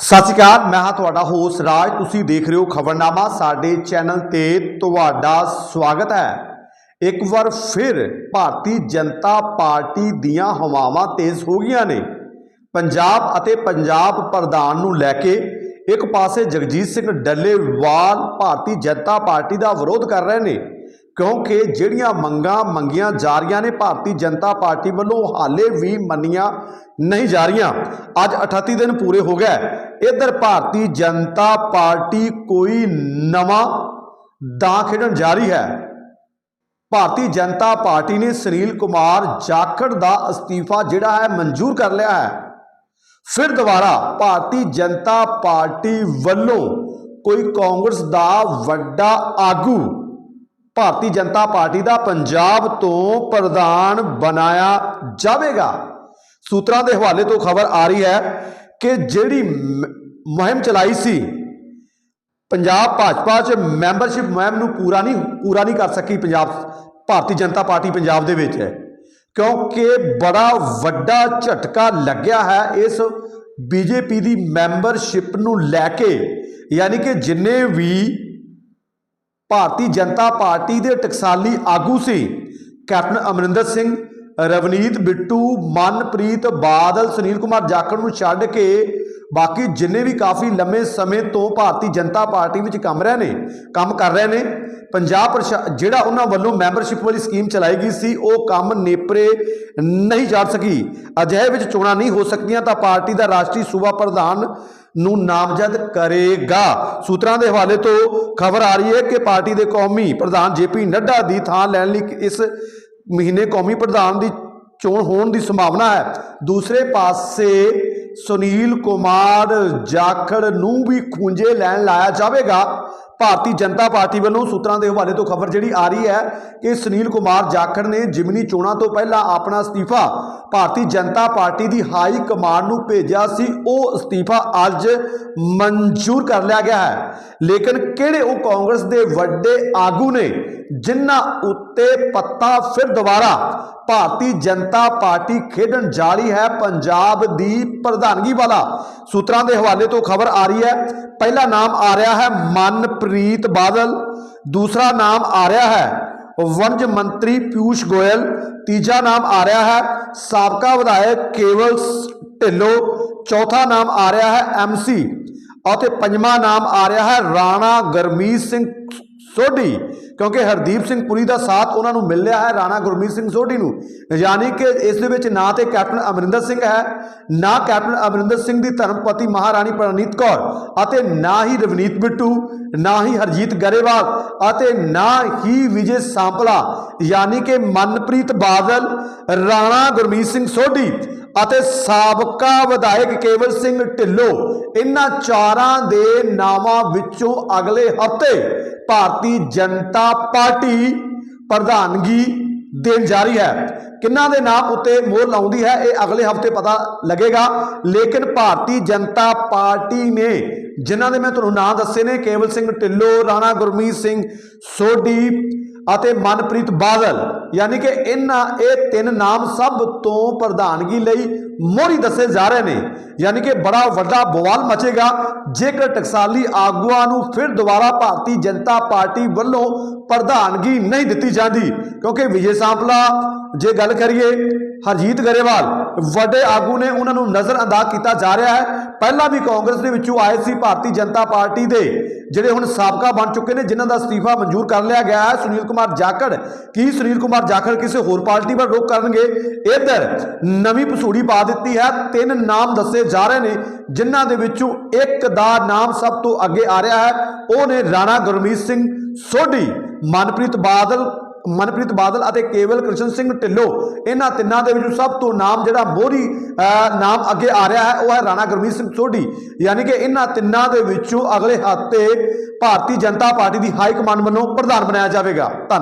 ਸਤਿ ਸ਼੍ਰੀ ਅਕਾਲ, ਮੈਂ ਹਾਂ ਤੁਹਾਡਾ ਹੋਸਟ ਰਾਜ। ਤੁਸੀਂ ਦੇਖ ਰਹੇ ਹੋ ਖਬਰਨਾਮਾ, ਸਾਡੇ ਚੈਨਲ ਤੇ ਤੁਹਾਡਾ ਸਵਾਗਤ ਹੈ। ਇੱਕ ਵਾਰ ਫਿਰ ਭਾਰਤੀ ਜਨਤਾ ਪਾਰਟੀ ਦੀਆਂ ਹਵਾਵਾਂ ਤੇਜ਼ ਹੋ ਗਈਆਂ ਨੇ। ਪੰਜਾਬ ਅਤੇ ਪੰਜਾਬ ਪ੍ਰਧਾਨ ਨੂੰ ਲੈ ਕੇ ਇੱਕ ਪਾਸੇ ਜਗਜੀਤ ਸਿੰਘ ਡੱਲੇਵਾਲ ਭਾਰਤੀ ਜਨਤਾ ਪਾਰਟੀ ਦਾ ਵਿਰੋਧ ਕਰ ਰਹੇ ਨੇ। ਕਿਉਂਕਿ ਜਿਹੜੀਆਂ ਮੰਗਾਂ ਮੰਗੀਆਂ ਜਾ ਰਹੀਆਂ ਨੇ, ਭਾਰਤੀ ਜਨਤਾ ਪਾਰਟੀ ਵੱਲੋਂ ਹਾਲੇ ਵੀ ਮੰਨੀਆਂ ਨਹੀਂ ਜਾ ਰਹੀਆਂ। ਅੱਜ 38 ਦਿਨ ਪੂਰੇ ਹੋ ਗਏ। ਇਧਰ ਭਾਰਤੀ ਜਨਤਾ ਪਾਰਟੀ ਕੋਈ ਨਵਾਂ ਦਾਅ ਖੇਡਣ ਜਾ ਰਹੀ ਹੈ। ਭਾਰਤੀ ਜਨਤਾ ਪਾਰਟੀ ਨੇ ਸੁਨੀਲ ਕੁਮਾਰ ਜਾਖੜ ਦਾ ਅਸਤੀਫਾ ਜਿਹੜਾ ਹੈ ਮਨਜ਼ੂਰ ਕਰ ਲਿਆ ਹੈ। ਫਿਰ ਦੁਬਾਰਾ ਭਾਰਤੀ ਜਨਤਾ ਪਾਰਟੀ ਵੱਲੋਂ ਕੋਈ ਕਾਂਗਰਸ ਦਾ ਵੱਡਾ ਆਗੂ ਭਾਰਤੀ ਜਨਤਾ ਪਾਰਟੀ ਦਾ ਪੰਜਾਬ ਤੋਂ ਪ੍ਰਧਾਨ ਬਣਾਇਆ ਜਾਵੇਗਾ। ਸੂਤਰਾਂ ਦੇ ਹਵਾਲੇ ਤੋਂ ਖਬਰ ਆ ਰਹੀ ਹੈ ਕਿ ਜਿਹੜੀ ਮੁਹਿੰਮ ਚਲਾਈ ਸੀ, ਪੰਜਾਬ ਭਾਜਪਾ 'ਚ ਮੈਂਬਰਸ਼ਿਪ ਮੁਹਿੰਮ ਨੂੰ ਪੂਰਾ ਨਹੀਂ ਪੂਰਾ ਨਹੀਂ ਕਰ ਸਕੀ ਪੰਜਾਬ, ਭਾਰਤੀ ਜਨਤਾ ਪਾਰਟੀ ਪੰਜਾਬ ਦੇ ਵਿੱਚ। ਕਿਉਂਕਿ ਬੜਾ ਵੱਡਾ ਝਟਕਾ ਲੱਗਿਆ ਹੈ ਇਸ ਬੀਜੇਪੀ ਦੀ ਮੈਂਬਰਸ਼ਿਪ ਨੂੰ ਲੈ ਕੇ। ਯਾਨੀ ਕਿ ਜਿੰਨੇ ਵੀ ਭਾਰਤੀ ਜਨਤਾ ਪਾਰਟੀ ਦੇ ਟਕਸਾਲੀ ਆਗੂ ਸੀ। ਕੈਪਟਨ ਅਮਰਿੰਦਰ ਸਿੰਘ, ਰਵਨੀਤ ਬਿੱਟੂ, ਮਨਪ੍ਰੀਤ ਬਾਦਲ, ਸੁਨੀਲ ਕੁਮਾਰ ਜਾਖੜ ਨੂੰ ਛੱਡ ਕੇ ਬਾਕੀ ਜਿੰਨੇ ਵੀ ਕਾਫੀ ਲੰਮੇ ਸਮੇਂ ਤੋਂ ਭਾਰਤੀ ਜਨਤਾ ਪਾਰਟੀ ਵਿੱਚ ਕੰਮ ਰਹੇ ਨੇ, ਕੰਮ ਕਰ ਰਹੇ ਨੇ, ਪੰਜਾਬ ਪ੍ਰਸ਼ਾ- ਜਿਹੜਾ ਉਹਨਾਂ ਵੱਲੋਂ ਮੈਂਬਰਸ਼ਿਪ ਵਾਲੀ ਸਕੀਮ ਚਲਾਈ ਗਈ ਸੀ, ਉਹ ਕੰਮ ਨੇਪਰੇ ਨਹੀਂ ਚੜ ਸਕੀ। ਅਜਿਹੇ ਵਿੱਚ ਚੋਣਾਂ ਨਹੀਂ ਹੋ ਸਕਦੀਆਂ ਤਾਂ ਪਾਰਟੀ ਦਾ ਰਾਸ਼ਟਰੀ ਸੂਬਾ ਪ੍ਰਧਾਨ ਨੂੰ ਨਾਮਜ਼ਦ ਕਰੇਗਾ। ਸੂਤਰਾਂ ਦੇ ਹਵਾਲੇ ਤੋਂ ਖਬਰ ਆ ਰਹੀ ਹੈ ਕਿ ਪਾਰਟੀ ਦੇ ਕੌਮੀ ਪ੍ਰਧਾਨ ਜੇਪੀ ਨੱਡਾ ਦੀ ਥਾਂ ਲੈਣ ਲਈ ਇਸ ਮਹੀਨੇ ਕੌਮੀ ਪ੍ਰਧਾਨ ਦੀ ਚੋਣ ਹੋਣ ਦੀ ਸੰਭਾਵਨਾ ਹੈ। ਦੂਸਰੇ ਪਾਸੇ ਸੁਨੀਲ ਕੁਮਾਰ ਜਾਖੜ ਨੂੰ ਵੀ ਖੂੰਜੇ ਲੈਣ ਲਾਇਆ ਜਾਵੇਗਾ। ਭਾਰਤੀ ਜਨਤਾ ਪਾਰਟੀ ਵੱਲੋਂ ਸੂਤਰਾਂ ਦੇ ਹਵਾਲੇ ਤੋਂ ਖਬਰ ਜਿਹੜੀ ਆ ਰਹੀ ਹੈ ਕਿ ਸੁਨੀਲ ਕੁਮਾਰ ਜਾਖੜ ਨੇ ਜਿਮਨੀ ਚੋਣਾਂ ਤੋਂ ਪਹਿਲਾਂ ਆਪਣਾ ਅਸਤੀਫਾ ਭਾਰਤੀ ਜਨਤਾ ਪਾਰਟੀ ਦੀ ਹਾਈ ਕਮਾਂਡ ਨੂੰ ਭੇਜਿਆ ਸੀ, ਉਹ ਅਸਤੀਫਾ ਅੱਜ ਮਨਜ਼ੂਰ ਕਰ ਲਿਆ ਗਿਆ ਹੈ। ਲੇਕਿਨ ਕਿਹੜੇ ਉਹ ਕਾਂਗਰਸ ਦੇ ਵੱਡੇ ਆਗੂ ਨੇ ਜਿਨ੍ਹਾਂ ਉੱਤੇ ਪੱਤਾ ਫਿਰ ਦੁਬਾਰਾ ਭਾਰਤੀ ਜਨਤਾ ਪਾਰਟੀ ਖੇਡਣ ਜਾ ਰਹੀ ਹੈ ਪੰਜਾਬ ਦੀ ਪ੍ਰਧਾਨਗੀ ਵਾਲਾ। ਸੂਤਰਾਂ ਦੇ ਹਵਾਲੇ ਤੋਂ ਖਬਰ ਆ ਰਹੀ ਹੈ। ਪਹਿਲਾ ਨਾਮ ਆ ਰਿਹਾ ਹੈ ਮਨਪ੍ਰੀਤ ਬਾਦਲ। ਦੂਸਰਾ ਨਾਮ ਆ ਰਿਹਾ ਹੈ ਵਣਜ ਮੰਤਰੀ ਪਿਊਸ਼ ਗੋਇਲ। ਤੀਜਾ ਨਾਮ ਆ ਰਿਹਾ ਹੈ ਸਾਬਕਾ ਵਿਧਾਇਕ ਕੇਵਲ ਢਿੱਲੋਂ। ਚੌਥਾ ਨਾਮ ਆ ਰਿਹਾ ਹੈ ਐਮਸੀ ਅਤੇ ਪੰਜਵਾਂ ਨਾਮ ਆ ਰਿਹਾ ਹੈ ਰਾਣਾ ਗਰਮੀਤ ਸਿੰਘ ਸੋਢੀ। ਕਿਉਂਕਿ ਹਰਦੀਪ ਸਿੰਘ ਪੁਰੀ ਦਾ ਸਾਥ ਉਹਨਾਂ ਨੂੰ ਮਿਲ ਰਿਹਾ ਹੈ, ਰਾਣਾ ਗੁਰਮੀਤ ਸਿੰਘ ਸੋਢੀ ਨੂੰ। ਯਾਨੀ ਕਿ ਇਸ ਦੇ ਵਿੱਚ ਨਾ ਤੇ ਕੈਪਟਨ ਅਮਰਿੰਦਰ ਸਿੰਘ ਹੈ, ਨਾ ਕੈਪਟਨ ਅਮਰਿੰਦਰ ਸਿੰਘ ਦੀ ਧਰਮਪਤੀ ਮਹਾਰਾਣੀ ਪ੍ਰਨੀਤ ਕੌਰ ਅਤੇ ਨਾ ਹੀ ਰਵਨੀਤ ਬਿੱਟੂ, ਨਾ ਹੀ ਹਰਜੀਤ ਗਰੇਵਾਲ ਅਤੇ ਨਾ ਹੀ ਵਿਜੇ ਸਾਂਪਲਾ, ਯਾਨੀ ਕਿ ਮਨਪ੍ਰੀਤ ਬਾਦਲ, ਰਾਣਾ ਗੁਰਮੀਤ ਸਿੰਘ ਸੋਢੀ ਅਤੇ ਸਾਬਕਾ ਵਿਧਾਇਕ ਕੇਵਲ ਸਿੰਘ ਢਿੱਲੋਂ। ਇਹਨਾਂ ਚਾਰਾਂ ਦੇ ਨਾਵਾਂ ਵਿੱਚੋਂ ਅਗਲੇ ਹਫ਼ਤੇ ਭਾਰਤੀ ਜਨਤਾ ਪਾਰਟੀ ਪ੍ਰਧਾਨਗੀ ਦੇਣ ਜਾ ਰਹੀ ਹੈ। ਕਿੰਨਾਂ ਦੇ ਨਾਮ ਉੱਤੇ ਮੋਹਰ ਲਾਉਂਦੀ ਹੈ, ਇਹ ਅਗਲੇ ਹਫ਼ਤੇ ਪਤਾ ਲੱਗੇਗਾ। ਲੇਕਿਨ ਭਾਰਤੀ ਜਨਤਾ ਪਾਰਟੀ ਨੇ, ਜਿਨ੍ਹਾਂ ਦੇ ਮੈਂ ਤੁਹਾਨੂੰ ਨਾਂ ਦੱਸੇ ਨੇ, ਕੇਵਲ ਸਿੰਘ ਢਿੱਲੋਂ, ਰਾਣਾ ਗੁਰਮੀਤ ਸਿੰਘ ਸੋਢੀ ਅਤੇ ਮਨਪ੍ਰੀਤ ਬਾਦਲ, ਯਾਨੀ ਕਿ ਇਹਨਾਂ ਇਹ ਤਿੰਨ ਨਾਮ ਸਭ ਤੋਂ ਪ੍ਰਧਾਨਗੀ ਲਈ ਮੋਹਰੀ ਦੱਸੇ ਜਾ ਰਹੇ ਨੇ। ਯਾਨੀ ਕਿ ਬੜਾ ਵੱਡਾ ਬਵਾਲ ਮਚੇਗਾ। ਜੇਕਰ ਟਕਸਾਲੀ ਆਗੂਆਂ ਨੂੰ ਫਿਰ ਦੁਬਾਰਾ ਭਾਰਤੀ ਜਨਤਾ ਪਾਰਟੀ ਵੱਲੋਂ ਪ੍ਰਧਾਨਗੀ ਨਹੀਂ ਦਿੱਤੀ ਜਾਂਦੀ, ਕਿਉਂਕਿ ਵਿਜੇ ਸਾਂਪਲਾ, ਜੇ ਗੱਲ ਕਰੀਏ ਹਰਜੀਤ ਗਰੇਵਾਲ, ਵੱਡੇ ਆਗੂ ਨੇ ਉਹਨਾਂ ਨੂੰ ਨਜ਼ਰ ਅੰਦਾਜ਼ ਕੀਤਾ ਜਾ ਰਿਹਾ ਹੈ। ਪਹਿਲਾਂ ਵੀ ਕਾਂਗਰਸ ਦੇ ਵਿੱਚੋਂ ਆਏ ਸੀ ਭਾਰਤੀ ਜਨਤਾ ਪਾਰਟੀ ਦੇ, ਜਿਹੜੇ ਹੁਣ ਸਾਬਕਾ ਬਣ ਚੁੱਕੇ ਨੇ, ਜਿਨ੍ਹਾਂ ਦਾ ਅਸਤੀਫਾ ਮਨਜ਼ੂਰ ਕਰ ਲਿਆ ਗਿਆ ਹੈ। ਸੁਨੀਲ ਕੁਮਾਰ ਜਾਖੜ? ਕੀ ਸੁਨੀਲ ਕੁਮਾਰ ਜਾਖੜ ਕਿਸੇ ਹੋਰ ਪਾਰਟੀ ਵੱਲ ਰੋਕ ਕਰਨਗੇ? ਇੱਧਰ ਨਵੀਂ ਪਸੂੜੀ ਪਾ ਦਿੱਤੀ ਹੈ। ਤਿੰਨ ਨਾਮ ਦੱਸੇ ਜਾ ਰਹੇ ਨੇ, ਜਿਨ੍ਹਾਂ ਦੇ ਵਿੱਚੋਂ ਇੱਕ ਦਾ ਨਾਮ ਸਭ ਤੋਂ ਅੱਗੇ ਆ ਰਿਹਾ ਹੈ। ਉਹ ਨੇ ਰਾਣਾ ਗੁਰਮੀਤ ਸਿੰਘ ਸੋਢੀ, ਮਨਪ੍ਰੀਤ ਬਾਦਲ ਮਨਪ੍ਰੀਤ ਬਾਦਲ ਅਤੇ ਕੇਵਲ ਕ੍ਰਿਸ਼ਨ ਸਿੰਘ ਢਿੱਲੋਂ, ਇਹਨਾਂ ਤਿੰਨਾਂ ਦੇ ਵਿੱਚੋਂ ਸਭ ਤੋਂ ਨਾਮ ਜਿਹੜਾ ਮੋਹਰੀ ਨਾਮ ਅੱਗੇ ਆ ਰਿਹਾ ਹੈ, ਉਹ ਹੈ ਰਾਣਾ ਗੁਰਮੀਤ ਸਿੰਘ ਸੋਢੀ। ਯਾਨੀ ਕਿ ਇਹਨਾਂ ਤਿੰਨਾਂ ਦੇ ਵਿੱਚੋਂ ਅਗਲੇ ਹਫ਼ਤੇ ਭਾਰਤੀ ਜਨਤਾ ਪਾਰਟੀ ਦੀ ਹਾਈ ਕਮਾਂਡ ਵੱਲੋਂ ਪ੍ਰਧਾਨ ਬਣਾਇਆ ਜਾਵੇਗਾ। ਧੰਨਵਾਦ।